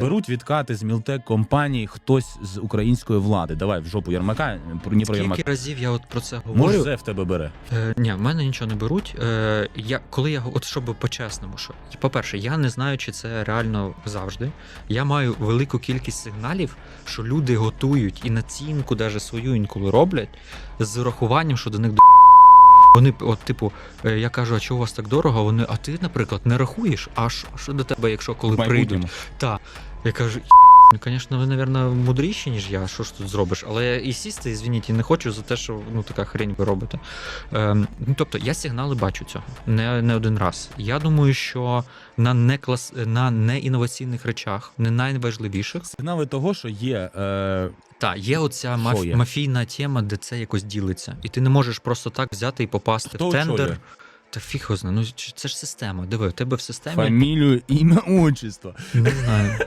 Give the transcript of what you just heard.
Беруть відкати з мілтек компаній хтось з української влади. Давай в жопу Єрмака, про не про Скільки разів я от про це Може, говорю? це в тебе бере. Е, ні, в мене нічого не беруть. Е, я, коли я от щоб по-чесному, що по-перше, я не знаю, чи це реально завжди. Я маю велику кількість сигналів, що люди готують і націнку, навіть свою інколи роблять з урахуванням, що до них до вони, от, типу, е, я кажу, а чого у вас так дорого? Вони, а ти, наприклад, не рахуєш? А що, що до тебе, якщо коли прийдуть? майбутньому. Я кажу, ну, звісно, ви, напевно, мудріші, ніж я. Що ж тут зробиш? Але я і сісти, і звініть, і не хочу за те, що ну така хрень ви робите. Ем, ну, тобто, я сигнали бачу цього не, не один раз. Я думаю, що на не клас на неінноваційних речах, не найважливіших, Сигнали того, що є е, та є оця маф... Є? мафійна тема, де це якось ділиться. І ти не можеш просто так взяти і попасти Хто в тендер. Та фіг знає, ну це ж система. Диви, у тебе в системі фамілію, ім'я, отчество. не знаю.